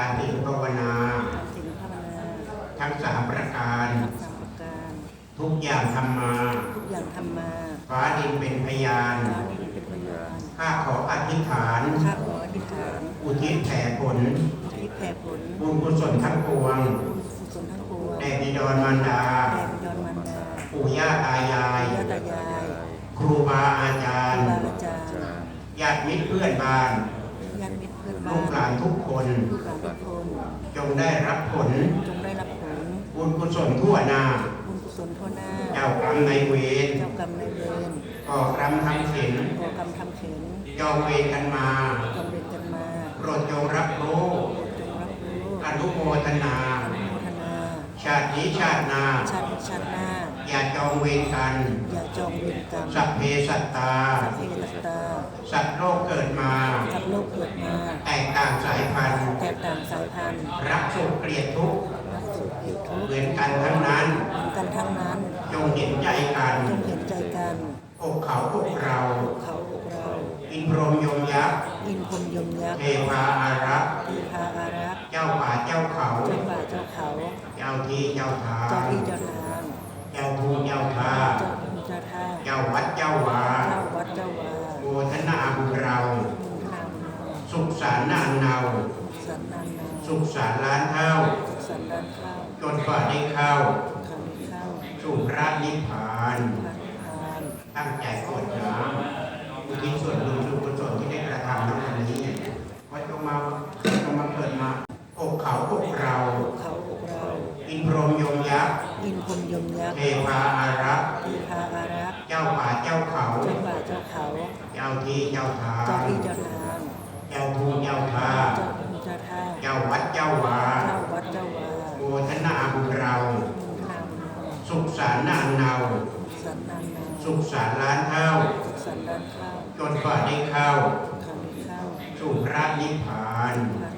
านถึงภาวนาสิ่งภาวนาทั้งสามประการทั้งสามประการ ทุกอย่างทำมาทุกอย่างทำมาฟ้าดินเป็นพยานฟ้าดินเป็นพยานข้าขออธิษฐานข้าขออธิษฐาน อุทิศแผ่ผลที่แผ่ผลบุญกุศลทั้งปวงบุญกุศลทั้งปวงแด่บิดรมารดาแด่บิดรมารดาปู่ย่าตายายญาติตายายครูบาอาจาครรูย์บาอาจารย์ญาติมิตรเพื่อนบ้านญาติมิตรเพื่อนลูบ้ากหลานนทุกคนลูกหลานทุกคนจงได้รับผลจงได้รับผลบุญกุศลทั่วหน้า บุญกุศลทั่วหน้า เจ้ากรรมในายเวรเจ้ากรรมนายเวรก่อกรรมทำเข็นก่อกรรมทำเข็นจองเวรกันมา จงเวรกันมาโปรดจงรับรู้จงรับรู้อนุโมทนา อนุโมทนา ชาตินี้ชาติหนาชาตินี้ชาติหน้า อย่าจองเวรกัน อย่าจองเวรกรรมสัพเพสัตตา สัพเพสัตตา สัตว์โลกเกิดมา ตกต่างสายพันธุ์รักสุขเกลียดทุกข์รักสุขเกลียดทุกข์เหมือนกันทั้งนั้นเหมือนกันทั้งนั้นจงเห็นใจกันจงเห็นใจกันอกเขาอกเราเขาอกเรา อินพรหมยมยักษ์อินพรหมยมยักษ์เทพาอารักษ์ทีพาอารักษ์เจ้าป่าเจ้าเขาเจ้าป่าเจ้าเขา เจ้าที่เจ้าทาเจ้างที่เจ้าทาง เจ้าทูเจ้าทา เจ้าภูมิเจ้าท่า เจ้าวัดเจ้าวา เจ้าวัดเจ้าวา โมทนาบุญเรา มุนทนามุนนา สุขสารนานเนาสันนันนาสุขสารล้านเท่าสันดานข้าวจนกว่าได้เข้าคำนี้ข้าวสู่พระนิพพานพระนิพพาน ตั้งใจกดน้ำอุทิศส่วนบุญส่วนกุศลที่ได้กระทำในวันนี้ว่าจงมาจงมาเกิดมาอกเขาอกเราเขาอกเราอินพรหมยมยักษ์อินพรหมยมยักษ์เทพาอารักษ์ทีพาอารักษ์เจ้าป่าเจ้าเขา เจ้าป่าเจ้าเขา เจ้าที่เจ้าทาเจ้างที่เจ้าทาง เจ้าทูเจ้า จ้าวาเจ้าวัดเจ้าวาโมทนาบุญเรามุนทนามุนนาสุขสารนานเนาสันนันนา สุขสารล้านเท่าสันดานข้าวจนกว่าได้เข้าคำนี้ข้าวสู่พระนิพพานพระ